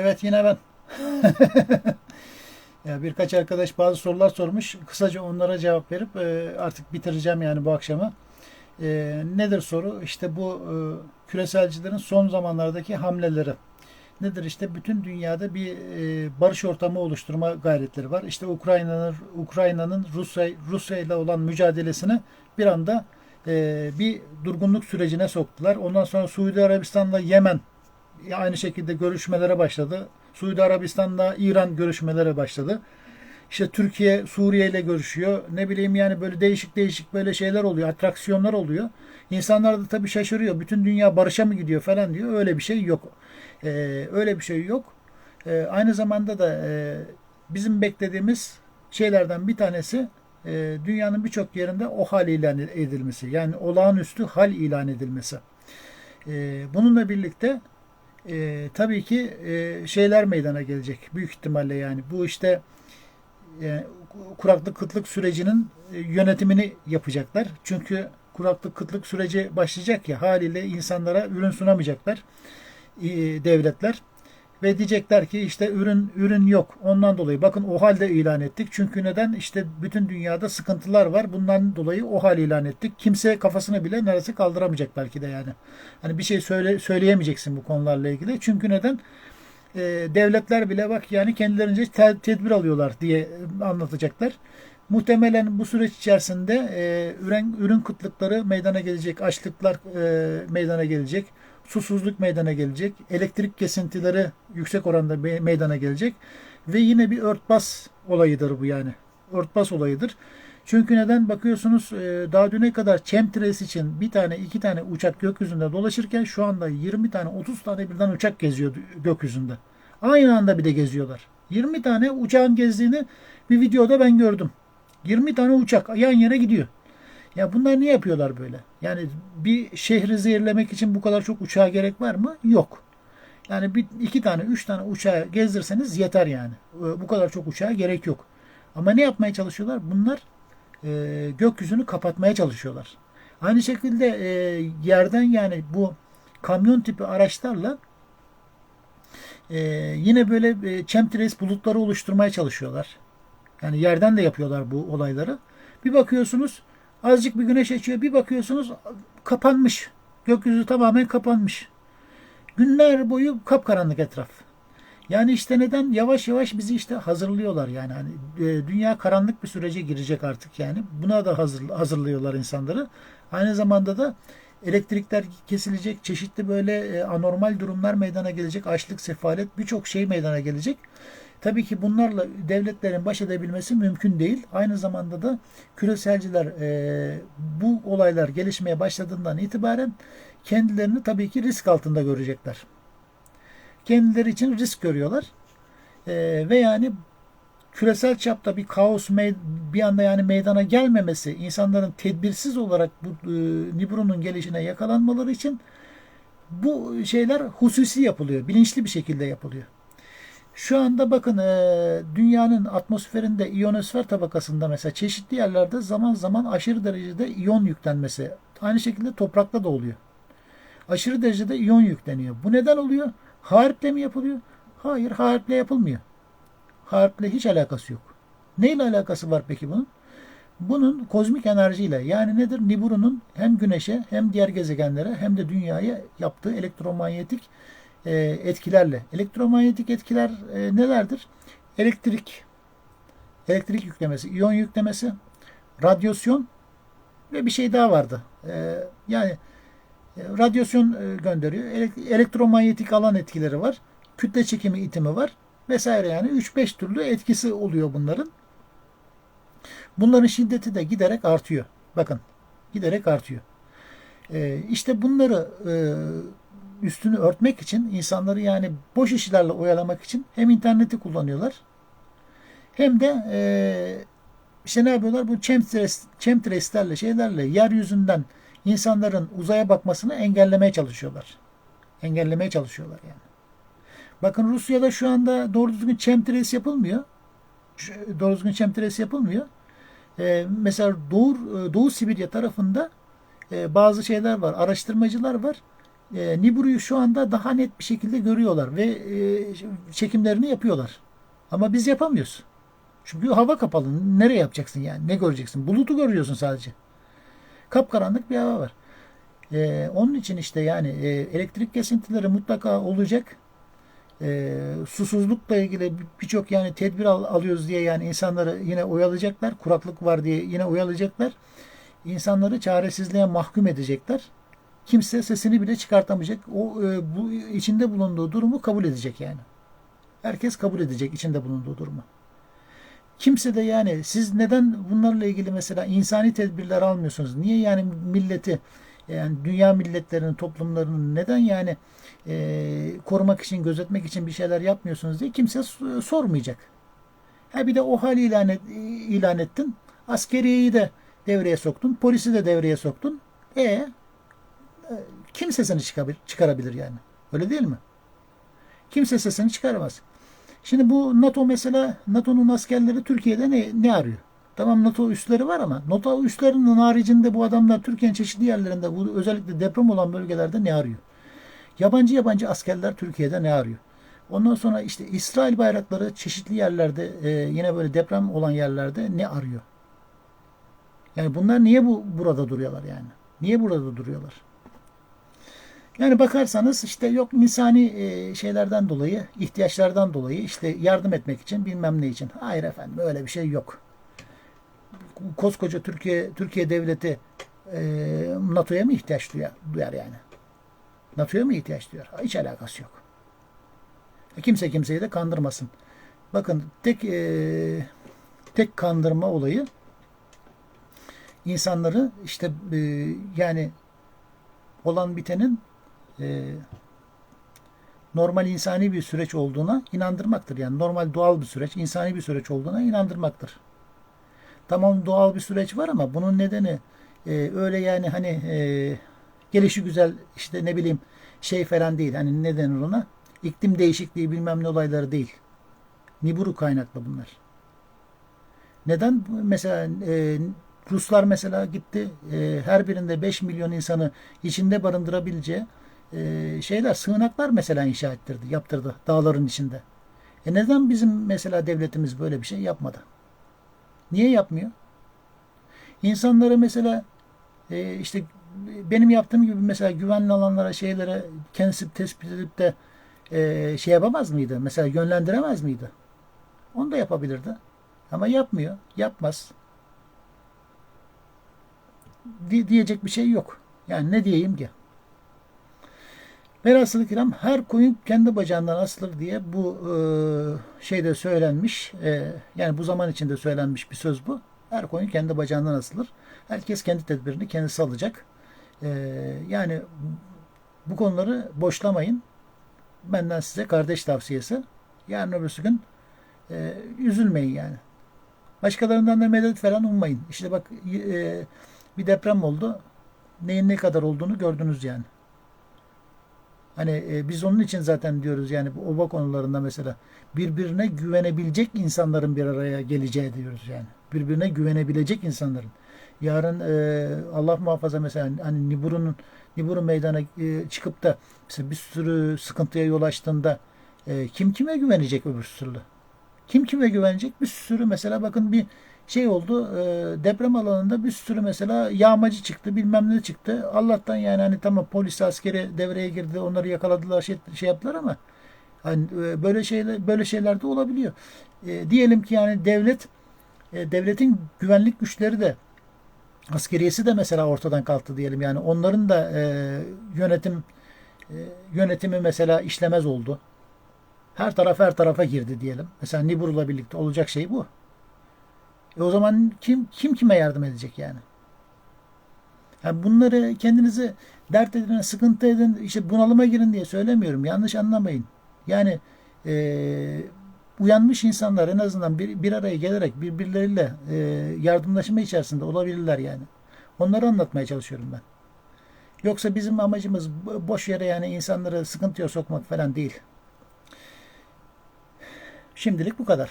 Evet yine ben. ya birkaç arkadaş bazı sorular sormuş. Kısaca onlara cevap verip e, artık bitireceğim yani bu akşamı. E, nedir soru? İşte bu e, küreselcilerin son zamanlardaki hamleleri. Nedir işte bütün dünyada bir e, barış ortamı oluşturma gayretleri var. İşte Ukrayna'nın Ukrayna'nın Rusya Rusya ile olan mücadelesini bir anda e, bir durgunluk sürecine soktular. Ondan sonra Suudi Arabistan'la Yemen aynı şekilde görüşmelere başladı. Suudi Arabistan'la İran görüşmelere başladı. İşte Türkiye Suriye ile görüşüyor. Ne bileyim yani böyle değişik değişik böyle şeyler oluyor. Atraksiyonlar oluyor. İnsanlar da tabii şaşırıyor. Bütün dünya barışa mı gidiyor falan diyor. Öyle bir şey yok. Ee, öyle bir şey yok. Ee, aynı zamanda da e, bizim beklediğimiz şeylerden bir tanesi e, dünyanın birçok yerinde o hal ilan edilmesi. Yani olağanüstü hal ilan edilmesi. E, bununla birlikte e, tabii ki e, şeyler meydana gelecek. Büyük ihtimalle yani. Bu işte e, kuraklık kıtlık sürecinin e, yönetimini yapacaklar. Çünkü kuraklık kıtlık süreci başlayacak ya haliyle insanlara ürün sunamayacaklar e, devletler ve diyecekler ki işte ürün ürün yok. Ondan dolayı bakın o halde ilan ettik. Çünkü neden? İşte bütün dünyada sıkıntılar var. Bundan dolayı o hal ilan ettik. Kimse kafasını bile neresi kaldıramayacak belki de yani. Hani bir şey söyle söyleyemeyeceksin bu konularla ilgili. Çünkü neden? Ee, devletler bile bak yani kendilerince tedbir alıyorlar diye anlatacaklar. Muhtemelen bu süreç içerisinde e, ürün, ürün kıtlıkları meydana gelecek, açlıklar e, meydana gelecek susuzluk meydana gelecek, elektrik kesintileri yüksek oranda meydana gelecek ve yine bir örtbas olayıdır bu yani. Örtbas olayıdır. Çünkü neden bakıyorsunuz e, daha düne kadar chemtrails için bir tane iki tane uçak gökyüzünde dolaşırken şu anda 20 tane 30 tane birden uçak geziyor gökyüzünde. Aynı anda bir de geziyorlar. 20 tane uçağın gezdiğini bir videoda ben gördüm. 20 tane uçak yan yana gidiyor. Ya bunlar niye yapıyorlar böyle? Yani bir şehri zehirlemek için bu kadar çok uçağa gerek var mı? Yok. Yani bir, iki tane, üç tane uçağı gezdirseniz yeter yani. Bu kadar çok uçağa gerek yok. Ama ne yapmaya çalışıyorlar? Bunlar e, gökyüzünü kapatmaya çalışıyorlar. Aynı şekilde e, yerden yani bu kamyon tipi araçlarla e, yine böyle e, chemtrails bulutları oluşturmaya çalışıyorlar. Yani yerden de yapıyorlar bu olayları. Bir bakıyorsunuz Azıcık bir güneş açıyor. Bir bakıyorsunuz kapanmış. Gökyüzü tamamen kapanmış. Günler boyu kapkaranlık etraf. Yani işte neden yavaş yavaş bizi işte hazırlıyorlar yani hani e, dünya karanlık bir sürece girecek artık yani buna da hazır, hazırlıyorlar insanları. Aynı zamanda da elektrikler kesilecek, çeşitli böyle e, anormal durumlar meydana gelecek, açlık, sefalet birçok şey meydana gelecek. Tabii ki bunlarla devletlerin baş edebilmesi mümkün değil. Aynı zamanda da küreselciler e, bu olaylar gelişmeye başladığından itibaren kendilerini tabii ki risk altında görecekler. Kendileri için risk görüyorlar. E, ve yani küresel çapta bir kaos bir anda yani meydana gelmemesi, insanların tedbirsiz olarak bu e, Nibru'nun gelişine yakalanmaları için bu şeyler hususi yapılıyor. Bilinçli bir şekilde yapılıyor. Şu anda bakın e, dünyanın atmosferinde iyonosfer tabakasında mesela çeşitli yerlerde zaman zaman aşırı derecede iyon yüklenmesi. Aynı şekilde toprakta da oluyor. Aşırı derecede iyon yükleniyor. Bu neden oluyor? Harple mi yapılıyor? Hayır, harple yapılmıyor. Harple hiç alakası yok. Neyle alakası var peki bunun? Bunun kozmik enerjiyle yani nedir? Nibiru'nun hem güneşe hem diğer gezegenlere hem de dünyaya yaptığı elektromanyetik e, etkilerle. Elektromanyetik etkiler e, nelerdir? Elektrik, elektrik yüklemesi, iyon yüklemesi, radyasyon ve bir şey daha vardı. E, yani radyasyon gönderiyor. Elektromanyetik alan etkileri var. Kütle çekimi itimi var. Vesaire yani 3-5 türlü etkisi oluyor bunların. Bunların şiddeti de giderek artıyor. Bakın giderek artıyor. İşte bunları üstünü örtmek için insanları yani boş işlerle oyalamak için hem interneti kullanıyorlar hem de e, işte ne yapıyorlar? Bu chemtrails, chemtrailslerle şeylerle yeryüzünden insanların uzaya bakmasını engellemeye çalışıyorlar. Engellemeye çalışıyorlar yani. Bakın Rusya'da şu anda doğru düzgün chemtrails yapılmıyor. Doğru düzgün chemtrails yapılmıyor. Ee, mesela Doğu, Doğu Sibirya tarafında e, bazı şeyler var. Araştırmacılar var E, Nibiru'yu şu anda daha net bir şekilde görüyorlar ve e, çekimlerini yapıyorlar. Ama biz yapamıyoruz. Çünkü hava kapalı. Nereye yapacaksın yani? Ne göreceksin? Bulutu görüyorsun sadece. Kapkaranlık bir hava var. E, onun için işte yani e, elektrik kesintileri mutlaka olacak. E, susuzlukla ilgili birçok yani tedbir al, alıyoruz diye yani insanları yine oyalayacaklar. Kuraklık var diye yine oyalayacaklar. İnsanları çaresizliğe mahkum edecekler. Kimse sesini bile çıkartamayacak. O e, bu içinde bulunduğu durumu kabul edecek yani. Herkes kabul edecek içinde bulunduğu durumu. Kimse de yani siz neden bunlarla ilgili mesela insani tedbirler almıyorsunuz? Niye yani milleti yani dünya milletlerinin toplumlarının neden yani e, korumak için gözetmek için bir şeyler yapmıyorsunuz diye kimse sormayacak. Ha bir de o hal ilan, et, ilan ettin. Askeriyeyi de devreye soktun. Polisi de devreye soktun. E, e kim sesini çıkarabilir yani? Öyle değil mi? Kimse sesini çıkaramaz. Şimdi bu NATO mesela NATO'nun askerleri Türkiye'de ne, ne arıyor? Tamam NATO üsleri var ama NATO üslerinin haricinde bu adamlar Türkiye'nin çeşitli yerlerinde bu özellikle deprem olan bölgelerde ne arıyor? Yabancı yabancı askerler Türkiye'de ne arıyor? Ondan sonra işte İsrail bayrakları çeşitli yerlerde e, yine böyle deprem olan yerlerde ne arıyor? Yani bunlar niye bu burada duruyorlar yani? Niye burada duruyorlar? Yani bakarsanız işte yok insani e, şeylerden dolayı, ihtiyaçlardan dolayı işte yardım etmek için bilmem ne için. Hayır efendim öyle bir şey yok. Koskoca Türkiye Türkiye devleti e, NATO'ya mı ihtiyaç duyar, duyar yani? NATO'ya mı ihtiyaç duyar? Hiç alakası yok. E, kimse kimseyi de kandırmasın. Bakın tek e, tek kandırma olayı insanları işte e, yani olan bitenin e, normal insani bir süreç olduğuna inandırmaktır. Yani normal doğal bir süreç, insani bir süreç olduğuna inandırmaktır. Tamam doğal bir süreç var ama bunun nedeni e, öyle yani hani e, gelişi güzel işte ne bileyim şey falan değil. Hani ne denir ona? İklim değişikliği bilmem ne olayları değil. Niburu kaynaklı bunlar. Neden? Mesela e, Ruslar mesela gitti e, her birinde 5 milyon insanı içinde barındırabileceği e, şeyler, sığınaklar mesela inşa ettirdi, yaptırdı dağların içinde. E neden bizim mesela devletimiz böyle bir şey yapmadı? Niye yapmıyor? İnsanları mesela e, işte benim yaptığım gibi mesela güvenli alanlara, şeylere kendisi tespit edip de e, şey yapamaz mıydı? Mesela yönlendiremez miydi? Onu da yapabilirdi. Ama yapmıyor. Yapmaz. Di diyecek bir şey yok. Yani ne diyeyim ki? Velhasıl kiram her koyun kendi bacağından asılır diye bu e, şeyde söylenmiş. E, yani bu zaman içinde söylenmiş bir söz bu. Her koyun kendi bacağından asılır. Herkes kendi tedbirini kendisi alacak. E, yani bu konuları boşlamayın. Benden size kardeş tavsiyesi. Yarın öbürsü gün e, üzülmeyin yani. Başkalarından da medet falan ummayın. İşte bak e, bir deprem oldu. Neyin ne kadar olduğunu gördünüz yani. Hani e, biz onun için zaten diyoruz yani bu oba konularında mesela birbirine güvenebilecek insanların bir araya geleceği diyoruz yani. Birbirine güvenebilecek insanların. Yarın e, Allah muhafaza mesela hani Nibur'un Nibur'un meydana e, çıkıp da mesela bir sürü sıkıntıya yol açtığında e, kim kime güvenecek öbür türlü? Kim kime güvenecek? Bir sürü mesela bakın bir şey oldu e, deprem alanında bir sürü mesela yağmacı çıktı bilmem ne çıktı. Allah'tan yani hani tamam polis askeri devreye girdi onları yakaladılar şey, şey yaptılar ama hani e, böyle şeyler böyle şeyler de olabiliyor. E, diyelim ki yani devlet e, devletin güvenlik güçleri de askeriyesi de mesela ortadan kalktı diyelim yani onların da e, yönetim e, yönetimi mesela işlemez oldu. Her taraf her tarafa girdi diyelim. Mesela Nibur'la birlikte olacak şey bu. E o zaman kim kim kime yardım edecek yani? yani bunları kendinizi dert edin, sıkıntı edin, işte bunalıma girin diye söylemiyorum. Yanlış anlamayın. Yani e, uyanmış insanlar en azından bir, bir araya gelerek birbirleriyle e, yardımlaşma içerisinde olabilirler yani. Onları anlatmaya çalışıyorum ben. Yoksa bizim amacımız boş yere yani insanları sıkıntıya sokmak falan değil. Şimdilik bu kadar.